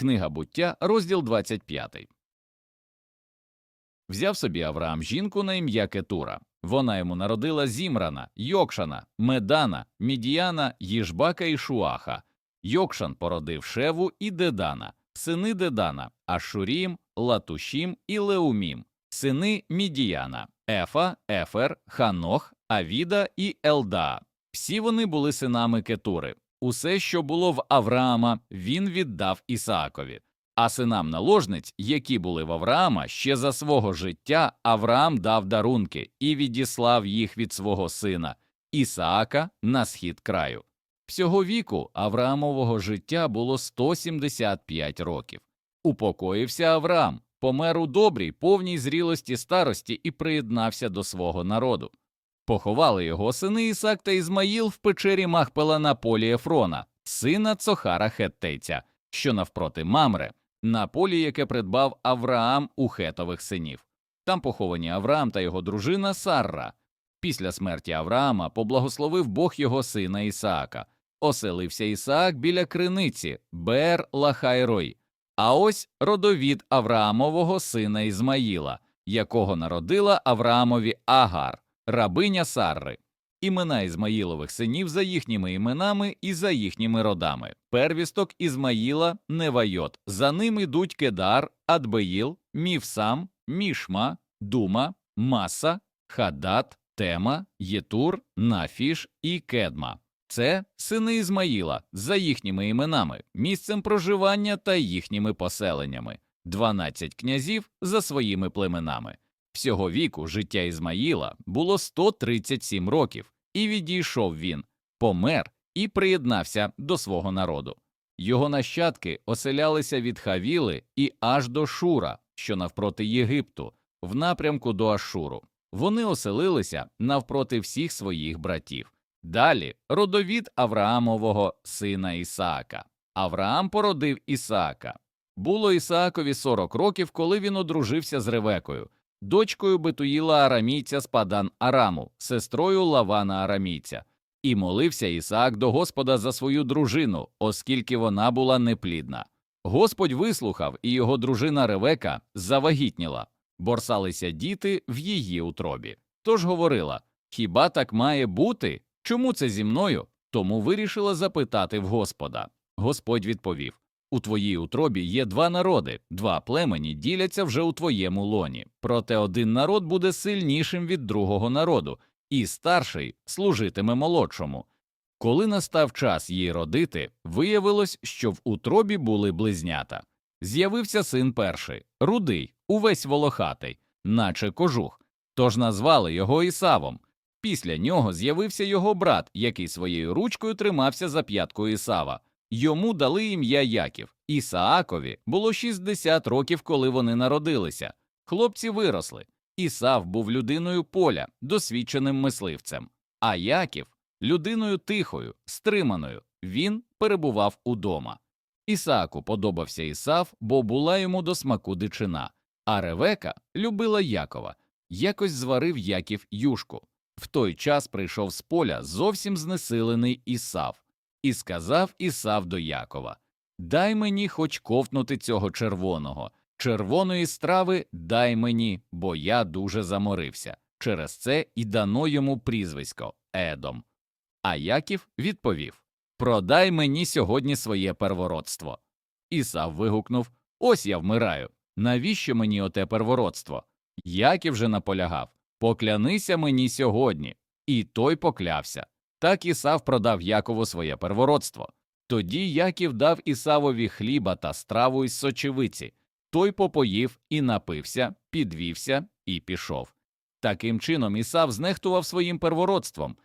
Книга буття, розділ 25. Взяв собі Авраам жінку на ім'я Кетура. Вона йому народила Зімрана, Йокшана, Медана, Мідіяна, Їжбака і Шуаха. Йокшан породив Шеву і Дедана, сини Дедана, Ашурім, Латушім і Леумім, сини Мідіяна, Ефа, Ефер, Ханох, Авіда і Елда. Всі вони були синами Кетури. Усе, що було в Авраама, він віддав Ісаакові. А синам наложниць, які були в Авраама, ще за свого життя Авраам дав дарунки і відіслав їх від свого сина Ісаака на схід краю. Всього віку Авраамового життя було 175 років. Упокоївся Авраам, помер у добрій, повній зрілості старості і приєднався до свого народу. Поховали його сини Ісак та Ізмаїл в печері Махпела на полі Ефрона, сина Цохара Хеттейця, що навпроти Мамре, на полі, яке придбав Авраам у хетових синів. Там поховані Авраам та його дружина Сарра. Після смерті Авраама поблагословив Бог його сина Ісаака. Оселився Ісаак біля криниці Бер Лахайрой. А ось родовід Авраамового сина Ізмаїла, якого народила Авраамові Агар, рабиня Сарри. Імена Ізмаїлових синів за їхніми іменами і за їхніми родами. Первісток Ізмаїла Невайот. За ним ідуть Кедар, Адбеїл, Мівсам, Мішма, Дума, Маса, Хадат, Тема, Єтур, Нафіш і Кедма. Це сини Ізмаїла за їхніми іменами, місцем проживання та їхніми поселеннями, 12 князів за своїми племенами. Всього віку життя Ізмаїла було 137 років, і відійшов він, помер і приєднався до свого народу. Його нащадки оселялися від Хавіли і аж до Шура, що навпроти Єгипту, в напрямку до Ашуру. Вони оселилися навпроти всіх своїх братів. Далі родовід Авраамового сина Ісаака. Авраам породив Ісаака. Було Ісаакові 40 років, коли він одружився з Ревекою, дочкою Бетуїла Арамійця з Падан Араму, сестрою Лавана Арамійця. І молився Ісаак до Господа за свою дружину, оскільки вона була неплідна. Господь вислухав, і його дружина Ревека завагітніла, борсалися діти в її утробі. Тож говорила Хіба так має бути? Чому це зі мною? Тому вирішила запитати в Господа. Господь відповів У твоїй утробі є два народи, два племені діляться вже у твоєму лоні. Проте один народ буде сильнішим від другого народу, і старший служитиме молодшому. Коли настав час їй родити, виявилось, що в утробі були близнята. З'явився син перший, рудий, увесь волохатий, наче кожух, тож назвали його Ісавом. Після нього з'явився його брат, який своєю ручкою тримався за п'ятку Ісава. Йому дали ім'я Яків. Ісаакові було 60 років, коли вони народилися. Хлопці виросли. Ісав був людиною поля, досвідченим мисливцем, а Яків людиною тихою, стриманою. Він перебував удома. Ісааку подобався Ісав, бо була йому до смаку дичина, а Ревека любила Якова. Якось зварив Яків юшку. В той час прийшов з поля зовсім знесилений Ісав, і сказав Ісав до Якова Дай мені хоч ковтнути цього червоного, червоної страви дай мені, бо я дуже заморився. Через це і дано йому прізвисько Едом. А Яків відповів Продай мені сьогодні своє первородство. Ісав вигукнув Ось я вмираю. Навіщо мені оте первородство? Яків же наполягав Поклянися мені сьогодні. І той поклявся. Так Ісав продав Якову своє первородство. Тоді Яків дав Ісавові хліба та страву із сочевиці. Той попоїв і напився, підвівся і пішов. Таким чином Ісав знехтував своїм первородством,